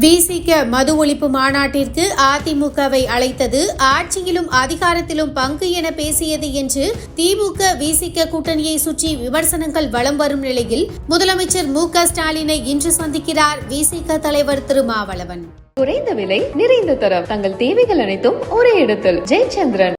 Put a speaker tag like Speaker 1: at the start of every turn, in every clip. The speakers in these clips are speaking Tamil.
Speaker 1: விசிக மது ஒழிப்பு மாநாட்டிற்கு அதிமுகவை அழைத்தது ஆட்சியிலும் அதிகாரத்திலும் பங்கு என பேசியது என்று திமுக விசிக கூட்டணியை சுற்றி விமர்சனங்கள் வலம் வரும் நிலையில் முதலமைச்சர் மு க ஸ்டாலினை இன்று சந்திக்கிறார் விசிக தலைவர் திருமாவளவன்.
Speaker 2: குறைந்த விலை நிறைந்த தரம். தங்கள் தேவைகள் அனைத்தும் ஒரே இடத்தில். ஜெயச்சந்திரன்.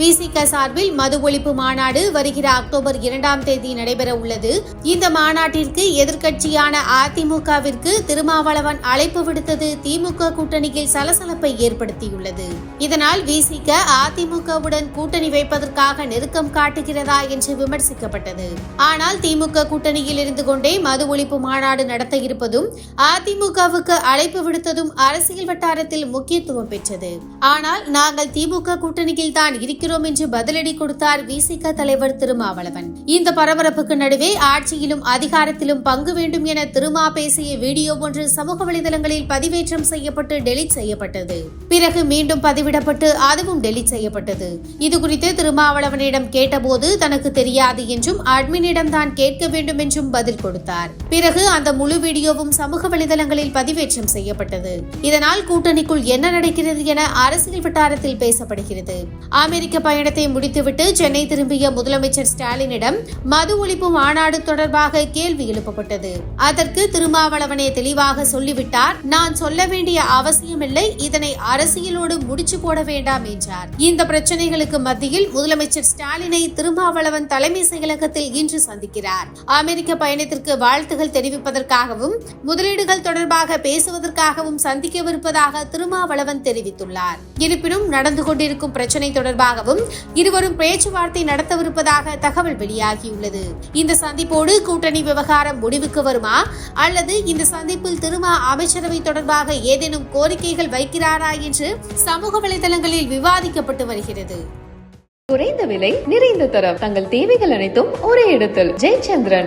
Speaker 1: விசிக சார்பில் மது ஒழிப்பு மாநாடு வருகிற அக்டோபர் இரண்டாம் தேதி நடைபெற உள்ளது. இந்த மாநாட்டிற்கு எதிர்க்கட்சியான அதிமுகவிற்கு திருமாவளவன் அழைப்பு விடுத்தது திமுக கூட்டணியில் சலசலப்பை ஏற்படுத்தியுள்ளது. இதனால் விசிக அதிமுகவுடன் கூட்டணி வைப்பதற்காக நெருக்கம் காட்டுகிறதா என்று விமர்சிக்கப்பட்டது. ஆனால் திமுக கூட்டணியில் இருந்து கொண்டே மது ஒழிப்பு மாநாடு நடத்த இருப்பதும் அதிமுகவுக்கு அழைப்பு விடுத்ததும் அரசியல் வட்டாரத்தில் முக்கியத்துவம் பெற்றது. ஆனால் நாங்கள் திமுக கூட்டணியில் தான் இருக்கிறோம் என்று பதிலடி கொடுத்தார் விசிக தலைவர் திருமாவளவன். இந்த பரபரப்புக்கு நடுவே ஆட்சியிலும் அதிகாரத்திலும் பங்கு வேண்டும் என திருமா பேசிய வீடியோ ஒன்று சமூக வலைதளங்களில் பதிவேற்றம் செய்யப்பட்டு டெலிட் செய்யப்பட்டது. பிறகு மீண்டும் பதிவிடப்பட்டு அதுவும் டெலிட் செய்யப்பட்டது. இதுகுறித்து திருமாவளவனிடம் கேட்டபோது தனக்கு தெரியாது என்றும் அட்மினிடம் தான் கேட்க வேண்டும் என்றும் பதில் கொடுத்தார். பிறகு அந்த முழு வீடியோவும் சமூக வலைதளங்களில் பதிவேற்றம் செய்யப்பட்டது. இதனால் கூட்டணிக்குள் என்ன நடக்கிறது என அரசியல் வட்டாரத்தில் பேசப்படுகிறது. அமெரிக்க பயணத்தை முடித்துவிட்டு சென்னை திரும்பிய முதலமைச்சர் ஸ்டாலினிடம் மது ஒழிப்பு மாநாடு தொடர்பாக கேள்வி எழுப்பப்பட்டது. அதற்கு திருமாவளவனே தெளிவாக சொல்லிவிட்டார் நான் சொல்ல வேண்டிய அவசியமில்லை இதனை அரசியலோடு முடிச்சு போட வேண்டாம் என்றார். இந்த பிரச்சனைகளுக்கு மத்தியில் முதலமைச்சர் ஸ்டாலினை திருமாவளவன் தலைமை செயலகத்தில் இன்று சந்திக்கிறார். அமெரிக்க பயணத்திற்கு வாழ்த்துகள் தெரிவிப்பதற்காகவும் முதலீடுகள் தொடர்பாக பேசுவதற்காகவும் சந்திக்கவிருப்பதாக திருமாவளவன் தெரிவித்துள்ளார். இருப்பினும் நடந்து கொண்டிருக்கும் பிரச்சனை தொடர்பாகவும் இருவரும் பேச்சுவார்த்தை நடத்தவிருப்பதாக தகவல் வெளியாகியுள்ளது. இந்த சந்திப்போடு கூட்டணி விவகாரம் முடிவுக்கு வருமா? அல்லது இந்த சந்திப்பில் திருமா அமைச்சரவை தொடர்பாக ஏதேனும் கோரிக்கைகள் வைக்கிறாரா என்று சமூக வலைதளங்களில் விவாதிக்கப்பட்டு வருகிறது.
Speaker 2: குறைந்த விலை நிறைந்த தரம். தங்கள் தேவைகள் அனைத்தும் ஒரே இடத்தில். ஜெயச்சந்திரன்.